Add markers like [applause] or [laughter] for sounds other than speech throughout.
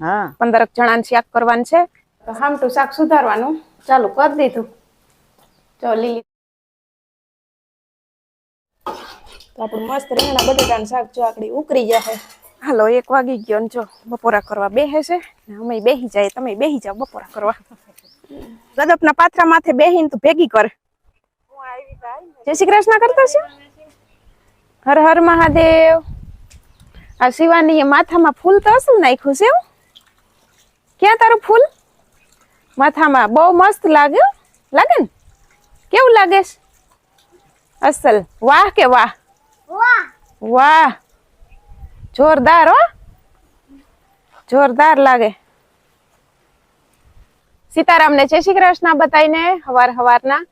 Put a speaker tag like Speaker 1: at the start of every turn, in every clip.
Speaker 1: હા.
Speaker 2: પંદરક જણાને શાક કરવાનું છે. તો હામટું શાક સુધારવાનું. ચાલુ કરી દીધું. જો લીલી તો આપણું મસ્ત શાક જો ઉકળી જશે હાલો, એક વાગી ગયો બપોરા કરવા છે. અમે બેહી જાય, તમે બેસી જાઓ બપોરા કરવા. ગદપના પાથરા માથે બેહીને તું ભેગી કર. જય શ્રી કૃષ્ણ કરતા હર હર મહાદેવ. આ શિવાની માથામાં ફૂલ તો અસલ નાખ્યું છે એવું ક્યાં તારું ફૂલ? માથામાં બહુ મસ્ત લાગે લાગે ને? કેવું લાગે અસલ વાહ કે વાહ? વાહ. જોરદાર હો. જોરદાર લાગે. સીતારામ ને જય શ્રી કૃષ્ણ બતાવીને હવાર હવારના.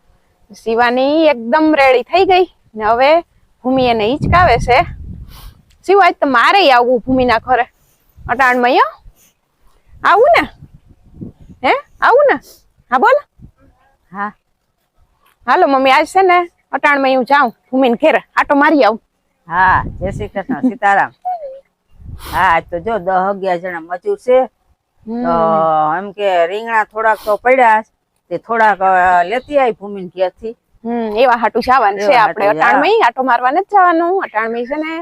Speaker 2: શિવાની એકદમ રેડી થઈ ગઈ ને હવે ભૂમિ એને હિચકાવે છે. શિવ આજ તો મારે આવવું ભૂમિના ઘરે. અટાણમાં યો આવું ને? હે? આવું ને? હા બોલ.
Speaker 1: હા.
Speaker 2: હાલો મમ્મી આજ છે ને અટાણમાં હું જાઉં. ભૂમિને ઘેરે આટો મારી આવું.
Speaker 1: હા જય શ્રી કૃષ્ણ સીતારામ. હા આજ તો જો દસ અગિયાર જણા મજૂર છે. તો એમ કે રીંગણા થોડાક તો પડ્યા. તે થોડાક લેતી આવી ભૂમિ ઘેરથી.
Speaker 2: હમ એવા હાટું જવાનું છે આપણે. અટાણમાં આટો મારવા નથી જવાનું. અટાણમાં છે ને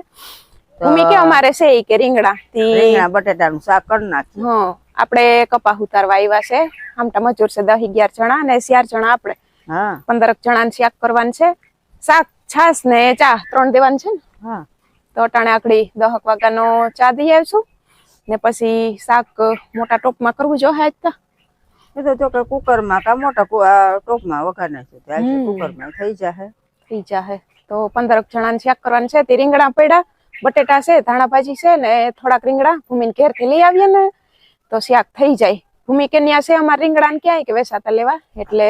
Speaker 2: ભૂમિ કે અમારે છે કે રીંગણા
Speaker 1: રીંગણા બટેટાનું શાક કરી નાખ્યું
Speaker 2: હા. આપણે કપા ઉતારવા આવ્યા છે. આમટા મજૂર છે દસ અગિયાર જણા અને ચાર જણા આપણે.
Speaker 1: પંદર
Speaker 2: પંદરક જણાને શાક કરવાનું છે. શાક છાસ ને ચા ત્રણ દેવાનું છે ને.
Speaker 1: હા.
Speaker 2: તો અટાણે આકડી દહક વાગ્યાનો ચા દઈ આવીશું. ને પછી શાક મોટા ટોપમાં કરવું જો હે તો
Speaker 1: એ તો જો કે કુકરમાં કા મોટા ટોપમાં વઘાર નાખ્યું. કુકરમાં થઈ જાહે.
Speaker 2: થઈ જાહે. તો પંદરક જણા શાક કરવાનું છે. તે રીંગણા પડ્યા. બટેટા છે ધાણા ભાજી છે ને થોડાક રીંગણા. ભૂમિને ઘેરથી લઈ આવીએ ને. તો શાક થઈ જાય. ભૂમિ કે છે અમારે રીંગણા ને ક્યાંય કે વેસાતા લેવા? એટલે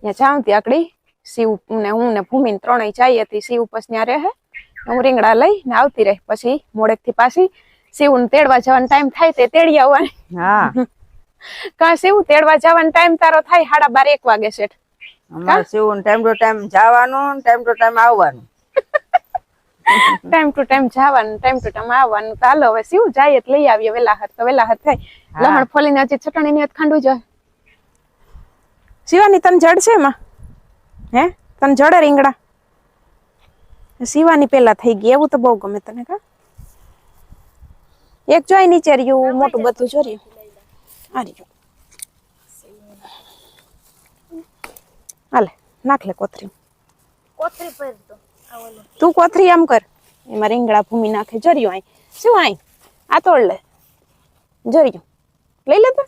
Speaker 2: ત્યાં જાઉં ત્યાં આકડી શિવ ને હું ને ભૂમિ ત્રણેય જાય હતી શિવ પછી ત્યાં રહે. હું રીંગણા લઈ ને આવતી રહે. પછી મોડેકથી પાછી શિવ ને તેડવા જવાનો ટાઈમ થાય તે તેડી આવવાની.
Speaker 1: હા.
Speaker 2: કા શિવ તેડવા જવાનો ટાઈમ તારો થાય? સાડા બાર એક વાગે શેઠ.
Speaker 1: શિવ ટાઈમ ટુ ટાઈમ જવાનું ટાઈમ ટુ ટાઈમ આવવાનું.
Speaker 2: ટાઈમ ટુ ટાઈમ જવાનું ટાઈમ ટુ ટાઈમ આવવાનું. તો હાલો હવે શું જાય લઈ આવીએ વેલા હાથ તો વેલા હાથ થાય. લમણ ફોલીને હજી છટણી ની ખાંડવું જોઈએ શિવાની તને જડ છે એમાં? હે? તને જડે રીંગણા? શિવાની પેલા થઈ ગઈ એવું તો બહુ ગમે તને કા? એક જોઈ નીચે રહ્યું મોટું બધું આ રહ્યું. હાલે નાખ લે કોથરી.
Speaker 3: કોથરી પર તો
Speaker 2: તું કોથરી આમ કર. એમાં રીંગણા ભૂમિ નાખે. જર્યું આઈ શું આઈ આ તોડ લે જર્યું. લઈ લે તો.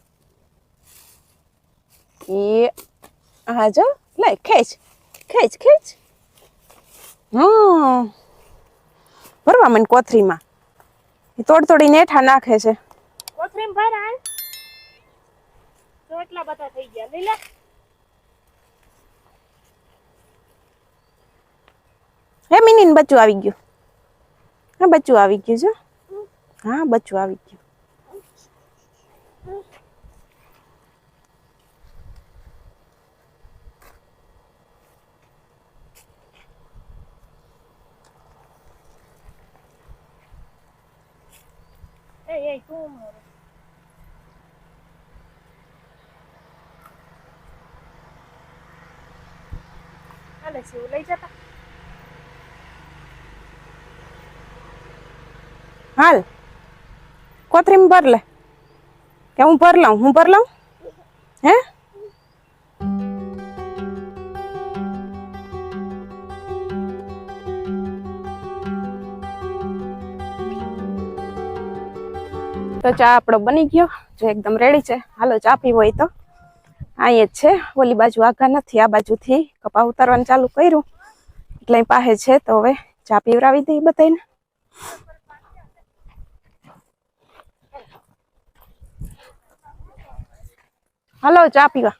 Speaker 2: એ હા જો લે ખેંચ. ખેંચ ખેંચ. હા ભરવા મને કોથરીમાં. એ તોડ તોડીને હેઠા નાખે છે.
Speaker 3: કોથરી ભર તો એટલા બધા થઈ ગયા. લઈ લે.
Speaker 2: હે મિનીન બચ્ચું આવી ગયું. હા બચ્ચું આવી ગયું છે. હા બચ્ચું આવી ગયું.
Speaker 3: લઈ જતા.
Speaker 2: હાલ. કોથરીમ ભર લે. કે હું ભર લઉં? હું ભર લઉં? હે? તો ચા આપણો બની ગયો. જો એકદમ રેડી છે. હાલો ચા પીવો હોય તો. અહીંયા જ છે. ઓલી બાજુ આગા નથી. આ બાજુથી કપા ઉતારવાનું ચાલુ કર્યું. એટલે પાસે છે. તો હવે ચા પીવરાવી દઈ બધાને હાલો ચા પીવા.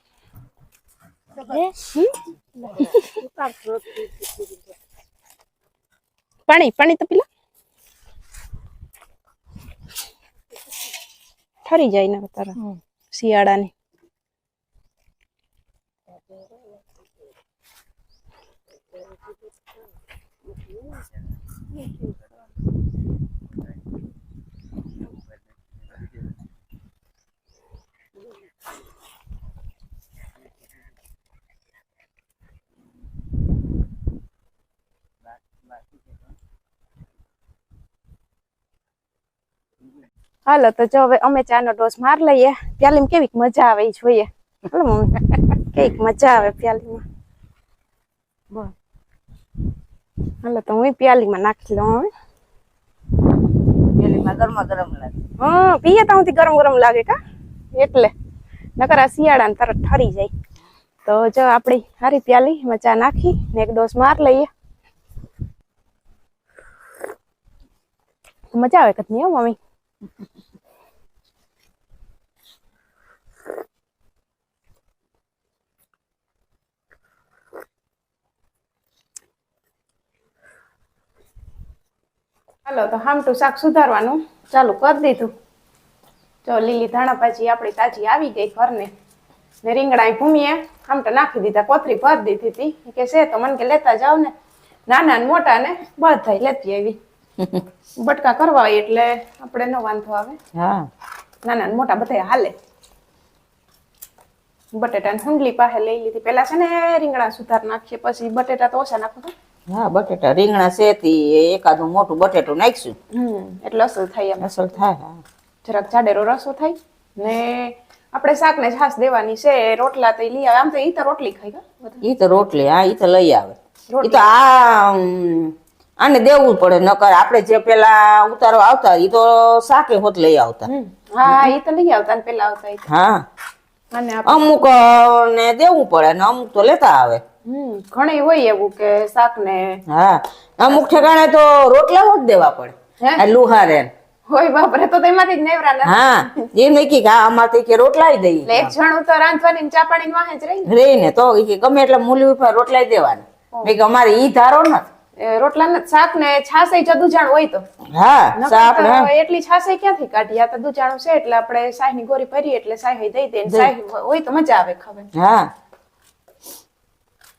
Speaker 2: પાણી પાણી તો પીલા. ઠરી જાય ને તારા. શિયાળાની. હાલો તો જો હવે અમે ચાનો ડોસ માર લઈએ. પ્યાલીમાં કેવીક મજા આવે એ જોઈએ. હાલો મમ્મી. કેવીક મજા આવે પ્યાલીમાં. બોલ. હાલો તો હું પ્યાલીમાં નાખી લઉં હવે.
Speaker 1: પ્યાલીમાં ગરમા ગરમ લાગે.
Speaker 2: હા પીએ તો સુધી ગરમ ગરમ લાગે કા? એટલે. નકર આ શિયાળાને તરત ઠરી જાય. તો જો આપણી હારી પ્યાલી એમાં ચા નાખી ને એક ડોસ માર લઈએ. મજા આવે કદની હો મમ્મી? હાલો, તો હામટું શાક સુધારવાનું. ચાલુ કરી દીધું. જો લીલી ધાણા ભાજી આપણી તાજી આવી ગઈ ઘરને. ને રીંગણા ભૂમીએ હામટા નાખી દીધા, કોથરી ભરી દીધી હતી. કે છે, તો મને કે લેતા જાવ ને નાના ને મોટા ને બધા લેતી આવી. [laughs] બટકા કરવા હોય એટલે આપણે ન વાંધો આવે.
Speaker 1: હા.
Speaker 2: નાના ને મોટા બધા હાલે. બટેટા ને હુંડલી પાસે લઈ લીધી. પેલા છે ને રીંગણા સુધાર નાખીએ પછી બટેટા તો ઓછા નાખો તો
Speaker 1: હા બટેટા રીંગણા શેતી એકાદું મોટું બટેટું નાખશું.
Speaker 2: એટલે અસલ થાય એમ.
Speaker 1: અસલ થાય હા.
Speaker 2: જરાક જાડેરો રસો થાય. ને આપણે શાક ને છાશ દેવાની છે રોટલા તો લઈ આવે. આમ તો ઈ તો રોટલી ખાઈ
Speaker 1: ઈ તો રોટલી હા ઈ તો લઈ આવે. ઈ તો આ આને દેવું પડે નકર આપણે જે પેલા ઉતારો આવતા એ તો શાકે હોત લઈ આવતા.
Speaker 2: હા એ તો લઈ આવતા ને પેલા આવતા
Speaker 1: હા. અમુક ને દેવું પડે ને અમુક તો લેતા આવે.
Speaker 2: ઘણી હોય એવું કે શાક ને
Speaker 1: હા. અમુક ઠેકાણે તો રોટલા જ દેવા પડે. લુહારે
Speaker 2: હોય બાપરે તો તેમાંથી જ નેવરા ને.
Speaker 1: હા. એ નક્કી કે આમાંથી કે રોટલાય દઈ.
Speaker 2: એક જણું તો રાંધવાની ને ચા પાણી વાહે જ રહી. ને.
Speaker 1: ને તો કે ગમે એટલે મૂલી ઉપર રોટલાય દેવાની. મેં કે અમારે ઈ ધારો નથી.
Speaker 2: એ રોટલા ને શાક ને છાસ જદુ જાણ હોય તો.
Speaker 1: હા શાક ને.
Speaker 2: એટલી છાસ ક્યાંથી કાઢી? આ તો દુજાણું છે એટલે આપણે સાહી ની ગોરી ભરી એટલે સાહ દઈ દે સાહી હોય તો મજા આવે ખબર
Speaker 1: હા.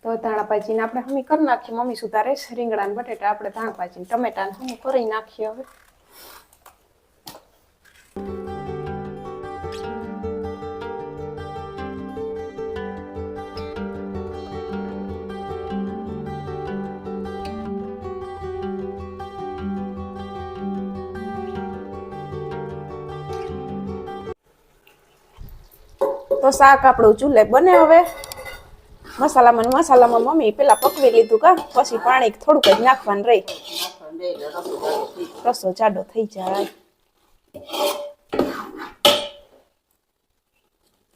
Speaker 2: તો ધાણા ભાજી ને આપણે હમી કરી નાખીએ મમ્મી સુધારે રીંગણા ને બટેટા આપણે ધાણા ભાજી ટમેટા ને હમી કરી નાખીએ હવે. તો શાક આપણું ચૂલે બને હવે. મસાલામાં મસાલામાં મમ્મી પેલા પકવી લીધું કા પછી પાણી થોડુંક જ નાખવાનું રહી. રસો જાડો થઈ જાય.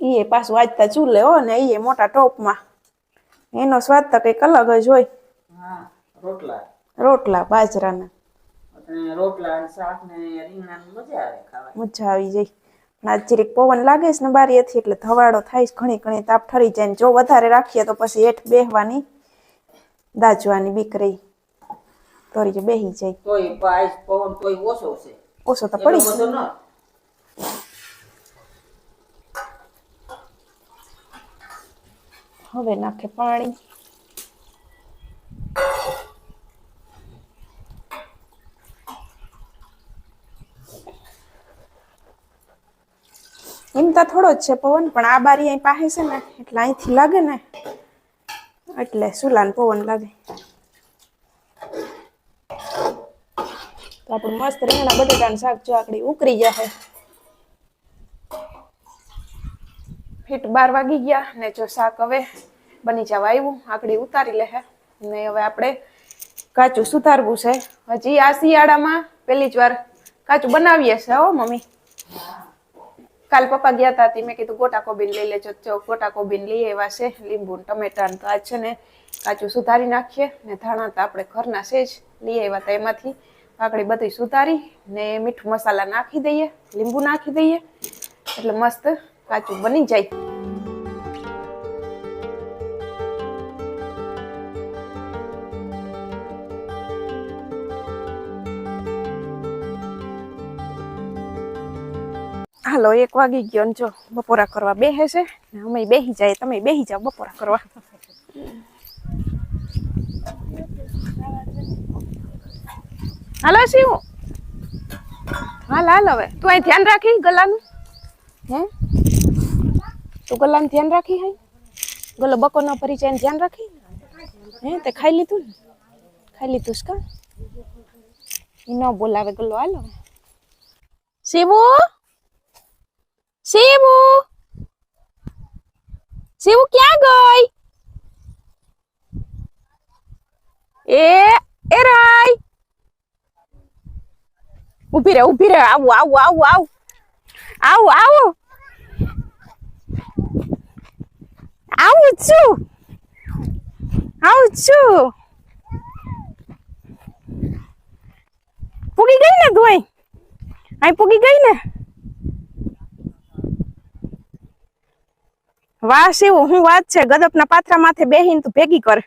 Speaker 2: ઈએ પાછું વાંચતા ચૂલે હો ને ઈએ મોટા ટોપમાં. એનો સ્વાદ તો કંઈક અલગ જ હોય.
Speaker 1: રોટલા.
Speaker 2: રોટલા બાજરાના.
Speaker 1: રોટલા શાક ને રીંગણા મજા આવે
Speaker 2: મજા આવી જાય. આજ જરીક પવન લાગે છે ને બારીએથી એટલે ધવાડો થાય છે ઘણી ઘણી તાપ ઠરી જાય ને જો વધારે રાખીએ તો પછી હેઠ બેહવાની દાજવાની બીક રહી તોરી બેહી જાય.
Speaker 1: તોય પવન તોય ઓછો છે.
Speaker 2: ઓછો તો પડી
Speaker 1: છે
Speaker 2: હવે નાખે પાણી. એમ થોડો જ છે પવન, પણ આ બારી અહીં પાસે છે ને, એટલે અહીંથી લાગે ને, એટલે સુલાન પવન લાગે. તો મસ્ત રીંગણા બટેટાનું શાક જો આકડી જશે ફીટ બાર વાગી ગયા ને જો શાક હવે બની જવા આવ્યું, આકડી ઉતારી લે ને હવે આપણે કાચું સુધારવું છે. હજી આ શિયાળામાં પહેલી જ વાર કાચું બનાવીએ છે હો મમ્મી. કાલ પપ્પા ગયા હતા મેં કીધું, ગોટા કોબીન લઈ લેજો. ગોટા કોબીન લઈ આવ્યા છે, લીંબુ ટમેટા તો આ છે ને કાચું સુધારી નાખીએ. ને ધાણા તો આપણે ઘરના છે જ, લઈ આવ્યા હતા એમાંથી. કાકડી બધી સુધારી ને મીઠું મસાલા નાખી દઈએ, લીંબુ નાખી દઈએ. એટલે મસ્ત કાચું બની જાય. હાલો એક વાગી ગયો ને જો, બપોરા કરવા બે હશે ને અમે બેહી જાય, તમે બેહી જાઓ બપોરા કરવા. હાલો, શિવ. હાલ હાલ હવે. તું અહીં ધ્યાન રાખી ગલાનું? હે? તું ગલાનું ધ્યાન રાખી હઈ ગલો બકોનો પરિચય ધ્યાન રાખી? હે, તે ખાઈ લીધું ને? ખાઈ લીધું કા? ન બોલાવે ગલો, હાલો. શિવું? Simu! Simu, que agoi! E herói! O pirão, o pirão, au, au, au, au! Au, au! Au, tchu! Au, tchu! Por que ganha, doi? Aí, por que ganha? વાહ શિવ હું વાત છે ગદપના પાથરા માથે બેહીને તું ભેગી કર.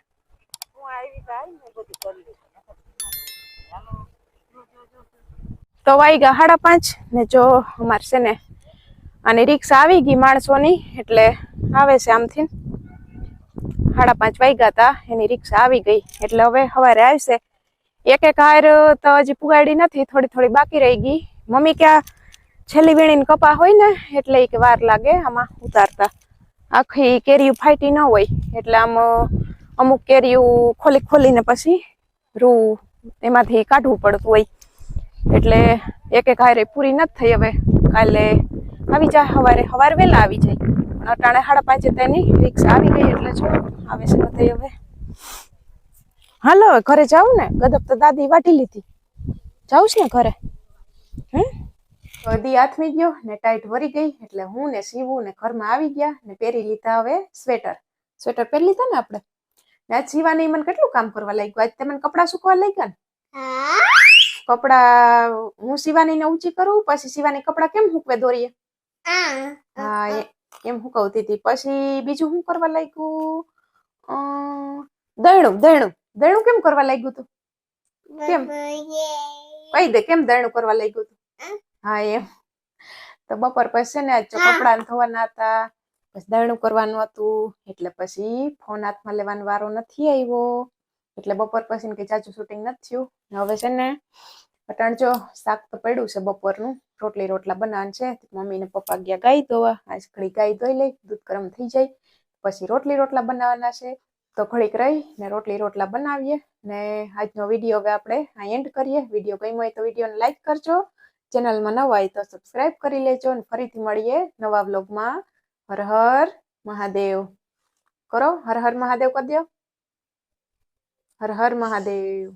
Speaker 2: તો વાઈ ગયા સાડા પાંચ ને જો અમાર છે ને અને રિક્ષા આવી ગઈ માણસોની એટલે આવે છે આમથી. સાડા પાંચ વાગ્યા હતા એની રિક્ષા આવી ગઈ એટલે હવે સવારે આવશે. એક એક હાર તો હજી પુગાડી નથી થોડી થોડી બાકી રહી ગઈ. મમ્મી ક્યાં છેલ્લી વીણીને કપા હોય ને એટલે એક વાર લાગે આમાં ઉતારતા. આખી કેરીયું ફાટી ન હોય, એટલે આમ અમુક કેરીયું ખોલી ખોલીને પછી રૂ એમાંથી કાઢવું પડતું હોય. એટલે એક એક હારે પૂરી નથી થઈ હવે. કાલે આવી જાય સવારે સવારે વહેલા આવી જાય. પણ અટાણે સાડા પાંચે તેની રિક્ષા આવી ગઈ, એટલે જો, આવે છે નથી હવે. હાલો ઘરે જાઉં ને? ગદપ તો દાદી વાટી લીધી. જાઉં છે ને ઘરે? બધી હાથમી ગયો ને ટાઈટ વરી ગઈ એટલે હું ને સીવું ને ઘરમાં આવી ગયા ને પહેરી લીધા હવે સ્વેટર. સ્વેટર પહેરી લીધા ને આપણે? ને આજ સીવાની મને કેટલું કામ કરવા લાગ્યું? આજ તમે કપડાં સુકવા લાગ્યા ને? કપડા હું શિવાનીને ઊંચી કરું પછી શિવાની કપડા કેમ હુકવે દોરીએ? હા એમ એમ હુકવતી હતી? પછી બીજું શું કરવા લાગ્યું? દયણું દયણું. દયણું કેમ કરવા લાગ્યું તું? કેમ? કહી દે કેમ દયણું કરવા લાગ્યું તું? હા એમ. તો બપોર પછી છે ને આજ કપડાં ધોવાના હતા પછી દાણું કરવાનું હતું એટલે પછી ફોન હાથમાં લેવાનો વારો નથી આવ્યો. એટલે બપોર પછી કે ચાચું શૂટિંગ નથી થયું. હવે છે ને અટાણ જો શાક તો પડ્યું છે બપોરનું રોટલી રોટલા બનાવવાનું છે. મમ્મી ને પપ્પા ગયા ગાય ધોવા આજ ઘડી ગાય ધોઈ લઈ દૂધ ગરમ થઈ જાય. પછી રોટલી રોટલા બનાવવાના છે. તો ઘડીક રહી ને રોટલી રોટલા બનાવીએ ને આજનો વીડિયો હવે આપણે આ એન્ડ કરીએ. વીડિયો ગમ્યો હોય તો વિડીયોને લાઈક કરજો. ચેનલમાં નવા હોય તો સબસ્ક્રાઇબ કરી લેજો અને ફરીથી મળીએ નવા વ્લોગમાં હર હર મહાદેવ. કરો? હર હર મહાદેવ કરી દો હર હર મહાદેવ.